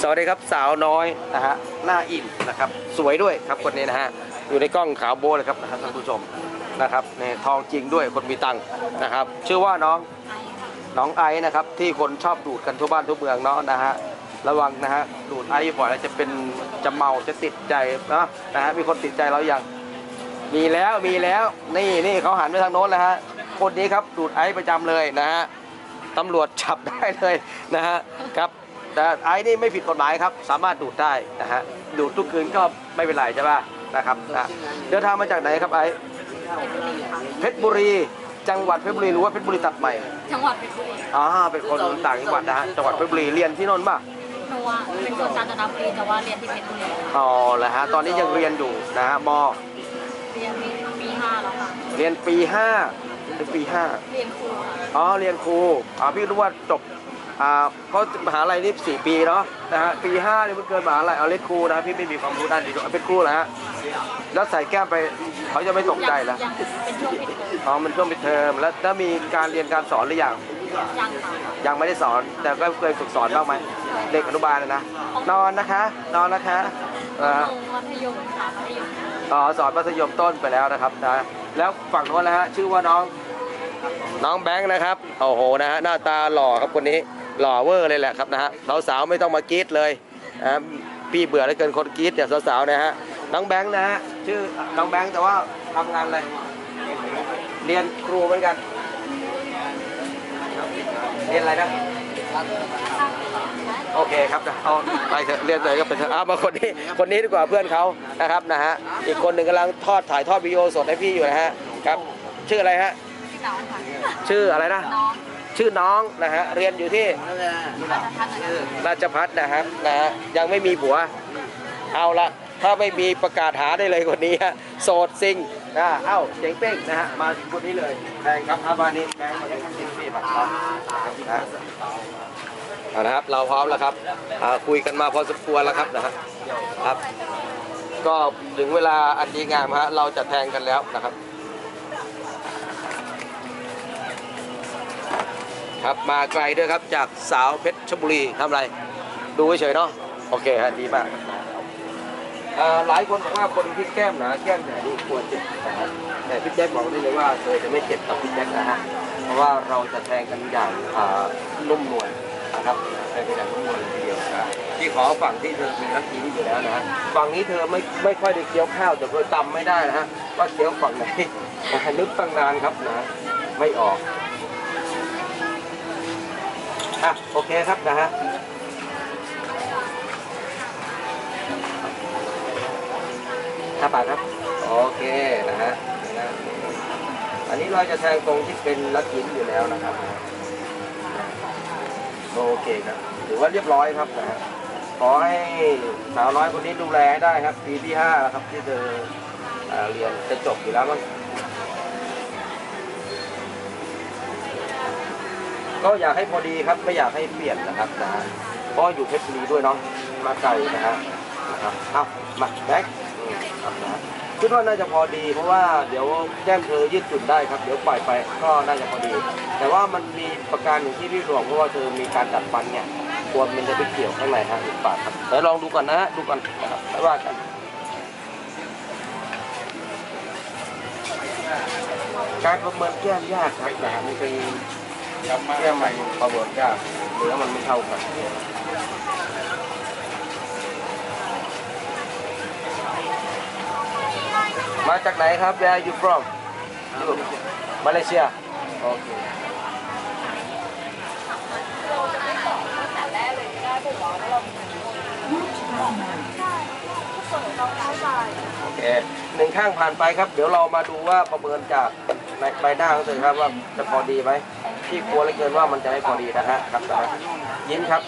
สวัสดีครับสาวน้อยนะฮะหน้าอิ่มนะครับ สวยด้วยครับคนนี้นะฮะอยู่ในกล้องขาวโบ้เลยครับนะฮะท่านผู้ชมนะครับเนี่ยทองจริงด้วยคนมีตังค์นะครับ ชื่อว่าน้องน้องไอซ์นะครับที่คนชอบดูดกันทั่วบ้านทั่วเมืองเนาะนะฮะระวังนะฮะดูดไอซ์บ่อยแล้วจะเป็นจะเมาจะติดใจนะนะฮะมีคนติดใจเราอย่างมีแล้วมีแล้วนี่นี่เขาหันไปทางโน้นแล้วฮะคนนี้ครับดูดไอซ์ประจำเลยนะฮะตำรวจจับได้เลยนะฮะครับ แต่ไอซ์นี่ไม่ผิดกฎหมายครับ สามารถดูดได้นะฮะดูดทุกคืนก็ไม่เป็นไรใช่ป่ะนะครับนะเดินทางมาจากไหนครับไอซ์เพชรบุรี จังหวัดเพชรบุรีหรือว่าเพชรบุรีตัดใหม่จังหวัดเพชรบุรีอ๋อเป็นคนต่างจังหวัดนะฮะจังหวัดเพชรบุรีเรียนที่โนนต์ป่ะหนูอะเป็นคนกาญจนบุรีแต่ว่าเรียนที่เพชรบุรีอ๋อเหรอฮะตอนนี้ยังเรียนอยู่นะฮะมเรียนปีห้าแล้วค่ะเรียนปีห้าถึงปีห้าเรียนครูค่ะอ๋อเรียนครูอ่าพี่รู้ว่าจบ อ่าเขามหาลัยนี่สี่ปีเนาะนะฮะปีห้านี่มันเกินมหาลัยเอาเรียนครูนะพี่ไม่มีความรู้ด้านนี้ด้วยเป็นครูเหรอฮะแล้วใส่แก้มไปเขาจะไม่ตกใจเหรอยังเป็นช่วงปิดเทอมอ๋อมันช่วงปิดเทอมแล้วแล้วมีการเรียนการสอนหรือยังยังค่ะยังไม่ได้สอนแต่ก็เคยฝึกสอนบ้างไหมเด็กอนุบาลนะนะนอนนะคะ นอนนะคะอ่อลงมัธยมค่ะมัธยมอ๋อสอนมัธยมต้นไปแล้วนะครับนะแล้วฝั่งโน้นนะฮะชื่อว่าน้องน้องแบงค์นะครับโอ้โหนะฮะหน้าตาหล่อครับคนนี้ หล่อเวอร์เลยแหละครับนะฮะสาวๆไม่ต้องมากรีดเลยนะพี่เบื่อเหลือเกินคนกรีดเนี่ยสาวๆนะฮะน้องแบงค์นะฮะชื่อน้องแบงค์แต่ว่าทำงานอะไรเรียนครูเหมือนกันเรียนอะไรนะโอเคครับนะเอาไปเถอะเรียนเลยก็ไปเถอะเอามาคนนี้คนนี้ดีกว่าเพื่อนเขานะครับนะฮะอีกคนหนึ่งกำลังทอดถ่ายทอดวิดีโอสดให้พี่อยู่นะฮะครับ ชื่ออะไรฮะพี่น้องค่ะชื่ออะไรนะน้อง ชื่อน้องนะฮะเรียนอยู่ที่ราชพัฒน์นะคะราชพัฒนะครับนะฮะยังไม่มีผัว เอาละถ้าไม่มีประกาศหาได้เลยคนนี้ฮะโสดซิงนะเอ้าเจ๋งเป้งนะฮะมาคนนี้เลยแบงค์ครับอาบานิแบงค์มาได้ครับสิบสี่บาทครับนะเอานะครับเราพร้อมแล้วครับคุยกันมาพอสมควรแล้วครับนะฮะครับ ก็ถึงเวลาอันดีงามฮะเราจะแทงกันแล้วนะครับ ครับมาไกลด้วยครับจากสาวเพชรชบุรีทำอะไร ดูเฉยเนาะโอเคฮะดีมากหลายคนบอกว่าคนที่แก้มหนาแก้มใหญ่นี่ควรเจ็บนะแต่พี่แจ็คบอกได้เลยว่าเธอจะไม่เจ็บกับพี่แจ็คนะฮะเพราะว่าเราจะแทงกันอย่างนุ่มนวลนะครับแทงกันอย่างนุ่มนวลเลยทีเดียวที่ขอฝั่งที่เธอมีนักทีอยู่แล้วนะฮะฝั่งนี้เธอไม่ไม่ค่อยได้เคี้ยวข้าวแต่เธอจำไม่ได้นะฮะว่าเคี้ยวฝั่งไหนนึกตั้งนานครับนะไม่ออก อะโอเคครับนะฮะห้าบาทครับ โอเคนะฮะอันนี้เราจะแทงตรงที่เป็นลักหินอยู่แล้วนะครับ โอเคครับถือว่าเรียบร้อยครับนะฮะขอให้สาวน้อยคนนี้ดูแลได้ครับ ปีที่ห้าแล้วครับที่เธออเรียนจะจบอยู่แล้วมั้ง ก็อยากให้พอดีครับไม่อยากให้เปลี่ยนนะครับนะฮะเพราะอยู่เพชรบุรีด้วยเนาะมาไกลนะฮะนะครับเอามาแบ็คครับนะฮะคิดว่าน่าจะพอดี เพราะว่าเดี๋ยวแก้มเธอยืดจุดได้ครับเดี๋ยวปล่อยไปก็น่าจะพอดี แต่ว่ามันมีประการหนึ่งที่พี่ห่วงเพราะว่าเธอมีการดัดฟันเนี่ยกลัวมันจะไปเกี่ยวข้างในฮะหรือเปล่าครับเดี๋ยวลองดูก่อนนะฮะดูก่อนนะครับไม่ว่ากันการประเมินแก้มยากครับนะฮะมันเป็น แก้มมันประเบิดยากเนื้อมันไม่เท่ากันมาจากไหนครับ Where are you from you Malaysia โอเคโอเคหนึ่งข้างผ่านไปครับ เดี๋ยวเรามาดูว่าประเมินจากใบหน้าของเธอครับว่าจะพอดีไหม ที่กลัวเหลือเกินว่ามันจะไม่พอดีนะฮะครับนะฮะยิ้มครับ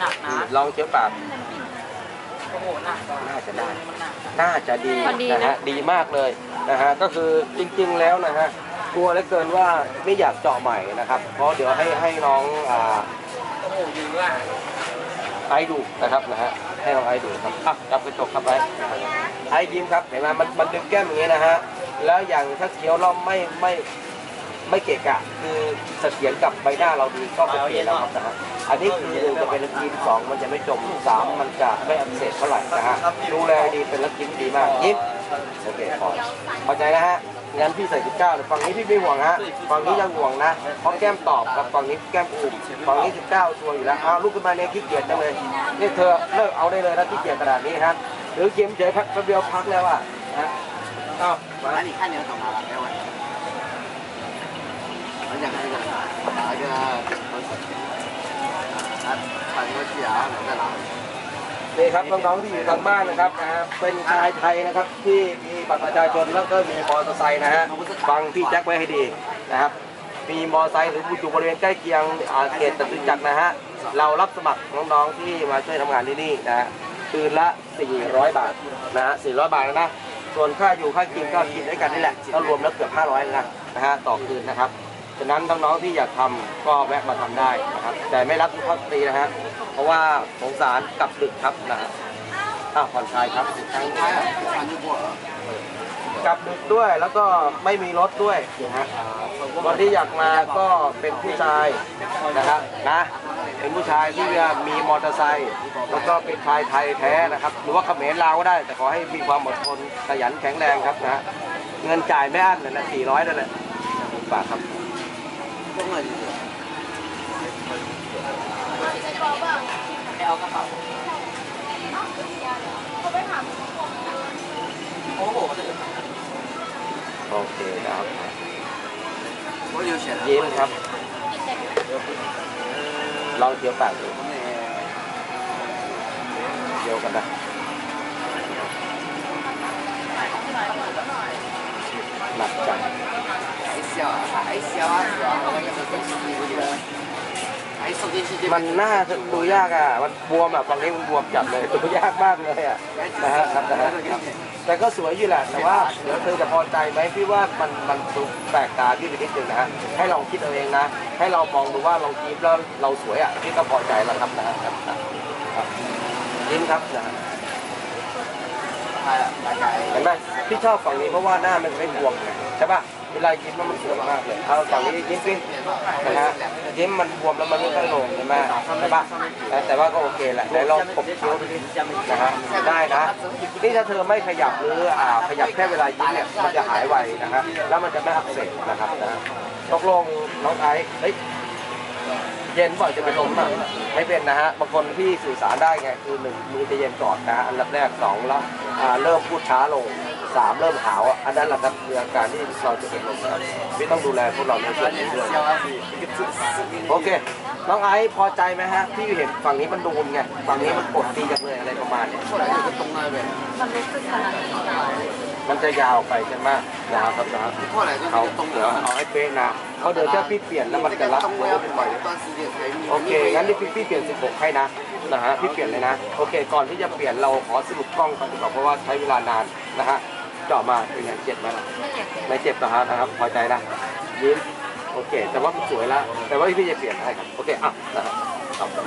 หนักอืนะมลองเคี้ยวปาก โอ้โหหนักน่าจะได้น่าจะดีพอดีนะ นะฮะดีมากเลยนะฮะก็คือจริงๆแล้วนะฮะกลัวเหลือเกินว่าไม่อยากเจาะใหม่นะครับ เพราะเดี๋ยวให้ให้น้องอ่าไอดูนะครับนะฮะให้น้องไอดูครับอะจับกระจกครับไอไอยิ้มครับเห็นไหมมันมันดึงแก้มอย่างนี้นะฮะแล้วอย่างถ้าเคี้ยวเราไม่ไม่ ไม่เกะกะคือเสถียรกับใบหน้าเราดีก็โอเคแล้วครับนะฮะอันนี้คือหนึ่งจะเป็นลักยิ้มสองมันจะไม่จมสามมันจะไม่อักเสบเท่าไหร่นะฮะดูแลดีเป็นลักยิ้มดีมากยิ้มโอเคพอพอใจนะฮะงั้นพี่ใส่19แต่ฝั่งนี้พี่ไม่ห่วงฮะฝั่งนี้ยังห่วงนะเพราะแก้มตอบกับฝั่งนี้แก้มอุ่มฝั่งนี้ 19 ชัวร์อยู่แล้วเอาลูกขึ้นมาเนี่ยขี้เกียจจังเลยนี่เธอเลิกเอาได้เลยนะขี้เกียจขนาดนี้ครับหรือเกมเฉยพักแป๊บเดียวพักแล้วอะนะอ้าวมาอีกขั้นเดียวสองมาแล้ว yang juga ada pan w a s i a เหมืนี่ครับน้องๆที่อยู่ทางบ้านนะครับนะฮะเป็นชายไทยนะครับที่มีบัตรประชาชนแล้วก็มีมอเตอร์ไซค์นะฮะฟังพี่แจ็คไว้ให้ดีนะครับ มีมอเตอร์ไซค์หรือผู้อยู่บริเวณใกล้เคียงอ่าเขตจตุจักนะฮะเรารับสมัครน้องๆที่มาช่วยทำงานที่นี่นะฮะคืนละ 400 บาทนะฮะ400 บาทนะส่วนค่าอยู่ค่ากินก็กินด้วยกันนี่แหละก็รวมแล้วเกือบ 500นะนะฮะต่อคืนนะครับ ฉะนั้นทั้งน้องที่อยากทำก็แวะมาทำได้นะครับ แต่ไม่รับทุกข้อตีนะฮะเพราะว่าสงสารกับดึกครับนะฮะอ้าผ่อนคลายครับผ่อนคลายกับดึกด้วยแล้วก็ไม่มีรถด้วยนะฮะคนที่อยากมาก็เป็นผู้ชายนะครับนะเป็นผู้ชายที่มีมอเตอร์ไซค์แล้วก็เป็นชายไทยแท้นะครับ หรือว่าเขมรลาวก็ได้ แต่ขอให้มีความอดทนขยันแข็งแรงครับนะเงินจ่ายไม่อั้นเลยนะสี่ร้อยนั่นแหละฝากครับ เอากระเป๋뻥아니เ.오케 이, 나왔 다. 올ครับ.ยิ้มครับ ลองเที่ยวปากดูเคี้ยวกันนะ มันหน้าดูยากอะ มันบวมอะบางนี้มันบวมจัดเลยดูยากมากเลยอะนะครับแต่ก็สวยอยู่แหละแต่ว่าเดี๋ยวเธอจะพอใจไหมพี่ว่ามันมันดูแปลกตาพี่ไปนิดนึงนะฮะให้ลองคิดเอาเองนะ ให้เรามองดูว่าเรายิ้มแล้วเราสวยอะพี่ก็พอใจแล้วครับนะครับครับยิ้มครับนะฮะเห็นไหมพี่ชอบฝั่งนี้เพราะว่าหน้ามันไม่บวมใช่ป่ะ เวลายิ้มแล้วมันสวยมากเลย เอาฝั่งนี้ยิ้มสินะฮะยิ้มมันบวมแล้วมันไม่ค่อยโหน่งใช่ไหมใช่ป่ะแต่แต่ว่าก็โอเคแหละไหนลองกบคิ้วดูดินะฮะได้นะนี่ถ้าเธอไม่ขยับหรืออ่าขยับแค่เวลายิ้มเนี่ยมันจะหายไวนะฮะแล้วมันจะไม่อักเสบนะครับนะฮะตกลงน้องไอซ์เฮ้ยเย็นบ่อยจะเป็นลมอะไม่เป็นนะฮะบางคนที่สื่อสารได้ไงคือหนึ่งมือจะเย็นก่อนนะฮะอันดับแรกสองแล้วอ่าเริ่มพูดช้าลง สามเริ่มขาวอันนั้นแหละครับคืออาการที่เราจะเป็นลมครับพี่ต้องดูแลพวกเราในส่วนนี้ด้วยโอเคน้องไอซ์พอใจไหมฮะที่เห็นฝั่งนี้มันดูนไงฝั่งนี้มันกดตีจังเลยอะไรประมาณนี้ตรงเลมันรู้สึมันจะยาวไปใช่ไหมยาวครับนะเขาเอาให้เป๊ะนะเขาเดี๋ยวถ้าพี่เปลี่ยนแล้วมันจะรับเวลโอเคงั้นที่พี่พี่เปลี่ยน 16 ให้นะนะฮะพี่เปลี่ยนเลยนะ โอเค ก่อนที่จะเปลี่ยนเราขอสรุปกล้องก่อนเพราะว่าใช้เวลานานนะฮะ เจาะมาเป็นไงเจ็บไหมล่ะไม่เจ็บไม่เจ็บนะฮะนะครับพอใจนะยิ้มโอเค แต่ว่ามันสวยแล้วแต่ว่าพี่จะเปลี่ยนให้ครับโอเคอะนะครับครับ